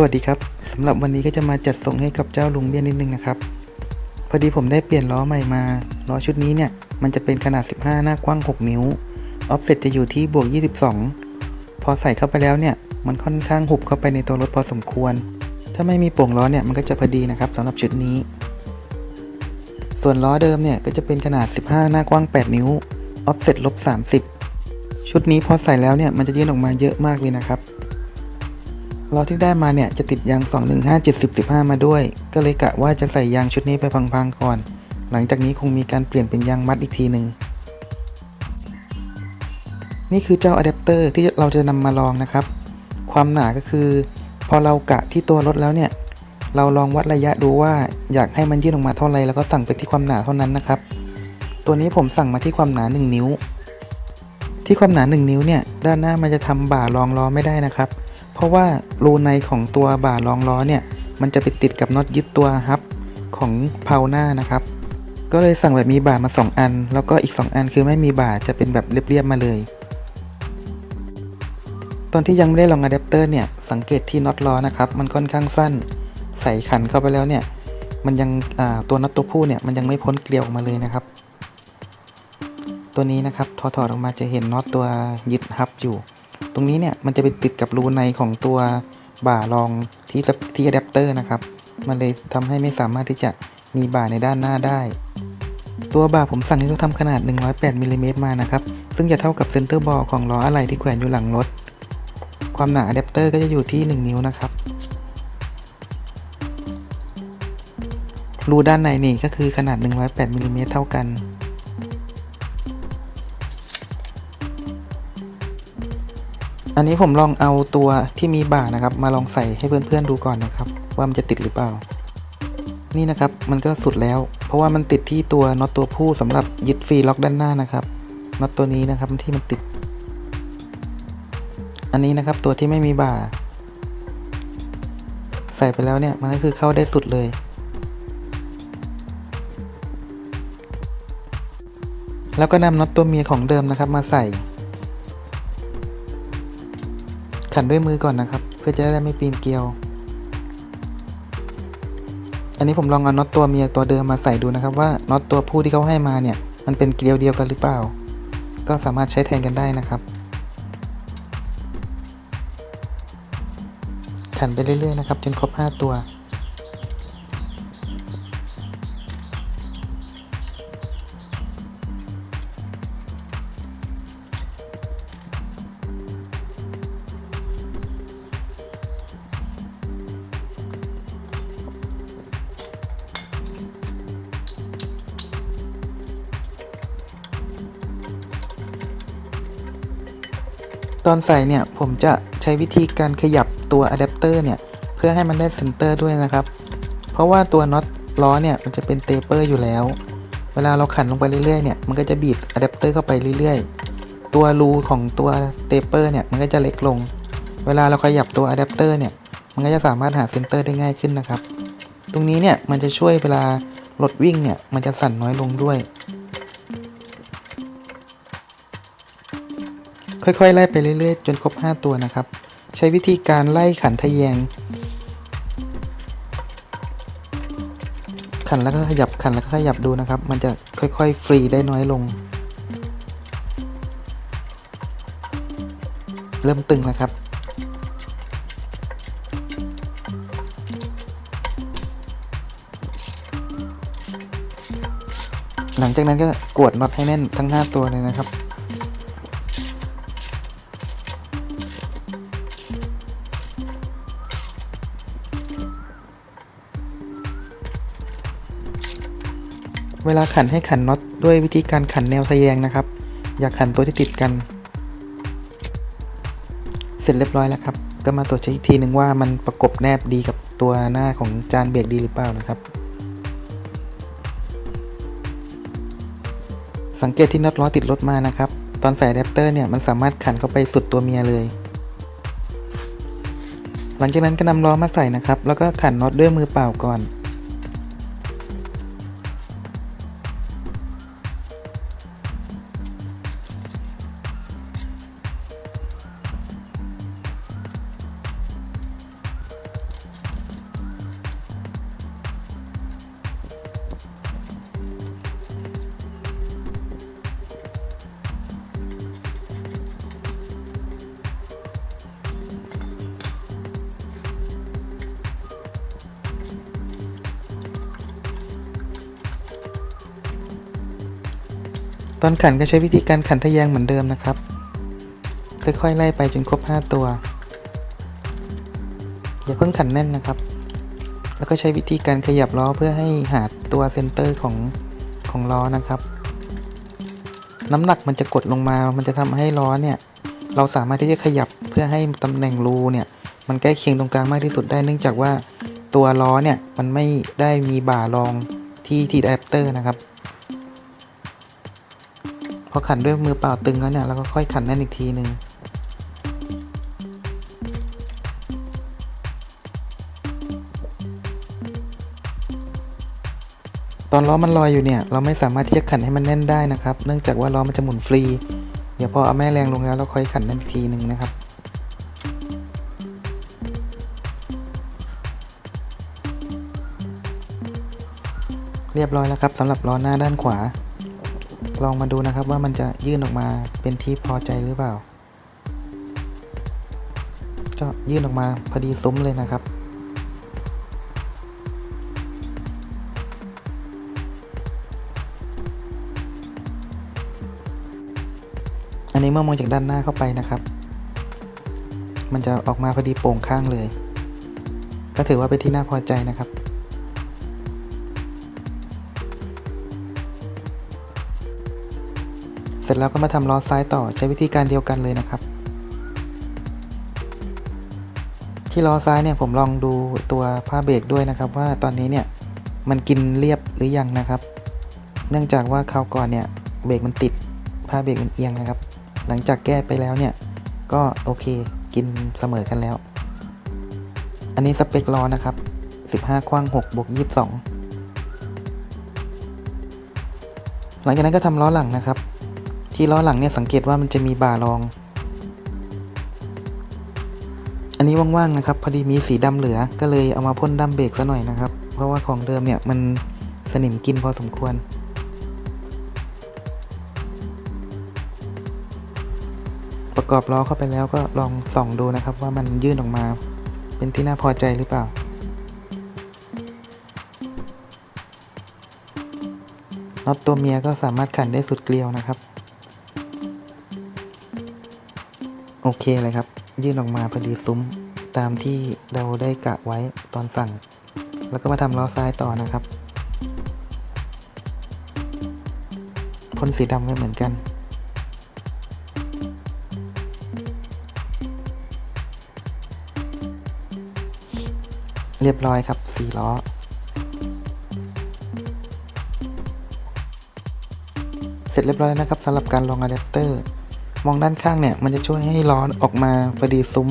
สวัสดีครับสำหรับวันนี้ก็จะมาจัดส่งให้กับเจ้าลุงเบี้ยนิดนึงนะครับ พอดีผมได้เปลี่ยนล้อใหม่มาล้อชุดนี้เนี่ยมันจะเป็นขนาด 15 หน้ากว้าง 6 นิ้วออฟเซ็ตจะอยู่ที่บวก 22 พอใส่เข้าไปแล้วเนี่ยมันค่อนข้างหุบเข้าไปในตัวรถพอสมควร ถ้าไม่มีโป่งล้อเนี่ยมันก็จะพอดีนะครับสำหรับชุดนี้ ส่วนล้อเดิมเนี่ยก็จะเป็นขนาด 15 หน้ากว้าง 8 นิ้วออฟเซ็ตลบ 30 ชุดนี้พอใส่แล้วเนี่ยมันจะยื่นออกมาเยอะมากเลยนะครับ ล้อที่ได้มาเนี่ยจะติดยาง 215 70 15 มาด้วย ก็เลยกะว่าจะใส่ยางชุดนี้ไปพังๆก่อน หลังจากนี้คงมีการเปลี่ยนเป็นยางมัดอีกทีหนึ่งนี่คือเจ้าอะแดปเตอร์ที่เราจะนำมาลองนะครับ ความหนาก็คือ พอเรากะที่ตัวรถแล้วเนี่ย เราลองวัดระยะดูว่าอยากให้มันยื่นออกมาเท่าไรแล้วก็สั่งไปที่ความหนาเท่านั้นนะครับ ตัวนี้ผมสั่งมาที่ความหนา 1 นิ้ว ที่ความหนา 1 นิ้วเนี่ยด้านหน้ามันจะทำบ่ารองล้อไม่ได้นะครับ เพราะว่ารูในของตัวบ่ารองล้อเนี่ย มันจะไปติดกับน็อตยึดตัวฮับของเพาหน้านะครับ ก็เลยสั่งแบบมีบ่ามา 2 อัน แล้วก็อีก 2 อันคือไม่มีบ่าจะเป็นแบบเรียบๆมาเลย ตอนที่ยังไม่ได้ลองอะแดปเตอร์เนี่ย สังเกตที่น็อตล้อนะครับ มันค่อนข้างสั้น ใส่ขันเข้าไปแล้วเนี่ย มันยังตัวน็อตตัวผู้เนี่ยมันยังไม่พ้นเกลียวออกมาเลยนะครับ ตัวนี้นะครับถอดออกมาจะเห็นน็อตตัวยึดฮับอยู่ รงนี้เนี่ยมันจะไปติดกับรูในของตัวบ่ารองที่ที่อะแดปเตอร์นะครับ มันเลยทำให้ไม่สามารถที่จะมีบ่าในด้านหน้าได้ ตัวบ่าผมสั่งให้เขาทำขนาด 108มิลลิเมตรมานะครับ ซึ่งจะเท่ากับเซนเตอร์บอลของล้ออะไหล่ที่แขวนอยู่หลังรถ ความหนาอะแดปเตอร์ก็จะอยู่ที่ 1 นิ้วนะครับ รูด้านในนี่ก็คือขนาด 108มิลลิเมตรเท่ากัน อันนี้ผมลองเอาตัวที่มีบ่านะครับ มาลองใส่ให้เพื่อนๆดูก่อนนะครับ ว่ามันจะติดหรือเปล่า นี่นะครับมันก็สุดแล้ว เพราะว่ามันติดที่ตัวน็อตตัวผู้สำหรับยึดฟรีล็อกด้านหน้านะครับน็อตตัวนี้นะครับที่มันติด อันนี้นะครับตัวที่ไม่มีบ่า ใส่ไปแล้วเนี่ยมันก็คือเข้าได้สุดเลย แล้วก็นำน็อตตัวเมียของเดิมนะครับมาใส่ ขันด้วยมือก่อนนะครับ เพื่อจะได้ไม่ปีนเกลียว อันนี้ผมลองเอาน็อตตัวเมียตัวเดิมมาใส่ดูนะครับว่าน็อตตัวผู้ที่เขาให้มาเนี่ย มันเป็นเกลียวเดียวกันหรือเปล่า ก็สามารถใช้แทนกันได้นะครับ ขันไปเรื่อยๆนะครับจนครบ 5 ตัว ตอนใส่เนี่ยผมจะใช้วิธีการขยับตัวอะแดปเตอร์เนี่ยเพื่อให้มันได้เซนเตอร์ด้วยนะครับ เพราะว่าตัวน็อตล้อเนี่ยมันจะเป็นเตเปอร์อยู่แล้ว เวลาเราขันลงไปเรื่อยๆเนี่ยมันก็จะบีบอะแดปเตอร์เข้าไปเรื่อยๆ ตัวรูของตัวเตเปอร์เนี่ยมันก็จะเล็กลง เวลาเราขยับตัวอะแดปเตอร์เนี่ยมันก็จะสามารถหาเซนเตอร์ได้ง่ายขึ้นนะครับ ตรงนี้เนี่ยมันจะช่วยเวลารถวิ่งเนี่ยมันจะสั่นน้อยลงด้วย ค่อยๆ ไล่ไปเรื่อยๆ จนครบ 5 ตัวนะครับ ใช้วิธีการไล่ขันทะแยง ขันแล้วก็ขยับขันแล้วก็ขยับดูนะครับ มันจะค่อยๆ ฟรีได้น้อยลง เริ่มตึงแล้วครับหลังจากนั้นก็กวดน็อตให้แน่นทั้ง 5 ตัวเลยนะครับ เวลาขันให้ขันน็อตด้วยวิธีการขันแนวทะแยงนะครับ อย่าขันตัวที่ติดกัน เสร็จเรียบร้อยแล้วครับ ก็มาตรวจเช็คอีกทีหนึ่งว่ามันประกบแนบดีกับตัวหน้าของจานเบรกดีหรือเปล่านะครับ สังเกตที่น็อตล้อติดรถมานะครับ ตอนใส่อะแดปเตอร์เนี่ยมันสามารถขันเข้าไปสุดตัวเมียเลย หลังจากนั้นก็นำล้อมาใส่นะครับ แล้วก็ขันน็อตด้วยมือเปล่าก่อน ตอนขันก็ใช้วิธีการขันทะแยงเหมือนเดิมนะครับ ค่อยๆ ไล่ไปจนครบ 5 ตัว อย่าเพิ่งขันแน่นนะครับ แล้วก็ใช้วิธีการขยับล้อเพื่อให้หาตัวเซนเตอร์ของของล้อนะครับ น้ำหนักมันจะกดลงมา มันจะทำให้ล้อเนี่ย เราสามารถที่จะขยับเพื่อให้ตำแหน่งรูเนี่ย มันใกล้เคียงตรงกลางมากที่สุดได้เนื่องจากว่าตัวล้อเนี่ยมันไม่ได้มีบ่ารองที่ที่อะแดปเตอร์นะครับ อขันด้วยมือเปล่าตึงแล้วเนี่ยเราก็ค่อยขันแน่นอีกทีหนึ่งตอนล้อมันลอยอยู่เนี่ยเราไม่สามารถที่จะขันให้มันแน่นได้นะครับ เนื่องจากว่าล้อมันจะหมุนฟรี เดี๋ยวพอเอาแม่แรงลงแล้วเราค่อยขันแน่นอีกทีหนึ่งนะครับเรียบร้อยแล้วครับสำหรับล้อหน้าด้านขวา ลองมาดูนะครับว่ามันจะยื่นออกมาเป็นที่พอใจหรือเปล่า ก็ยื่นออกมาพอดีซุ้มเลยนะครับ อันนี้เมื่อมองจากด้านหน้าเข้าไปนะครับ มันจะออกมาพอดีโป่งข้างเลย ก็ถือว่าเป็นที่น่าพอใจนะครับ สร็จแล้วก็มาทำล้อซ้ายต่อใช้วิธีการเดียวกันเลยนะครับ ที่ล้อซ้ายเนี่ยผมลองดูตัวผ้าเบรกด้วยนะครับ ว่าตอนนี้เนี่ยมันกินเรียบหรือยังนะครับ เนื่องจากว่าคราวก่อนเนี่ยเบรกมันติดผ้าเบรกมันเอียงนะครับ หลังจากแก้ไปแล้วเนี่ยก็โอเคกินเสมอกันแล้ว อันนี้สเปคล้อนะครับ 15คว้าง6บวก22 หลังจากนั้นก็ทำล้อหลังนะครับ ที่ล้อหลังเนี่ยสังเกตว่ามันจะมีบ่ารอง อันนี้ว่างๆนะครับ พอดีมีสีดำเหลือก็เลยเอามาพ่นดำเบรกซะหน่อยนะครับ เพราะว่าของเดิมเนี่ยมันสนิมกินพอสมควร ประกอบล้อเข้าไปแล้วก็ลองส่องดูนะครับ ว่ามันยื่นออกมา เป็นที่น่าพอใจหรือเปล่าน็อตตัวเมียก็สามารถขันได้สุดเกลียวนะครับ โอเคเลยครับ ยื่นออกมาพอดีซุ้มตามที่เราได้กะไว้ตอนสั่ง แล้วก็มาทำล้อซ้ายต่อนะครับพ่นสีดำไว้เหมือนกันเรียบร้อยครับสี่ล้อ เสร็จเรียบร้อยแล้วนะครับสำหรับการลองอะแดปเตอร์ มองด้านข้างเนี่ยมันจะช่วยให้ล้อออกมาพอดีซุ้ม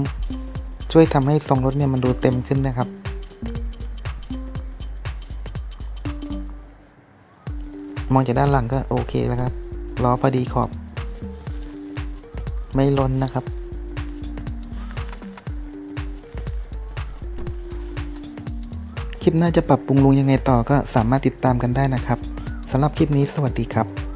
ช่วยทำให้ทรงรถเนี่ยมันดูเต็มขึ้นนะครับมองจากด้านหลังก็โอเคแล้วครับล้อพอดีขอบ ไม่ล้นนะครับ คลิปหน้าจะปรับปรุงลุงยังไงต่อก็สามารถติดตามกันได้นะครับสำหรับคลิปนี้สวัสดีครับ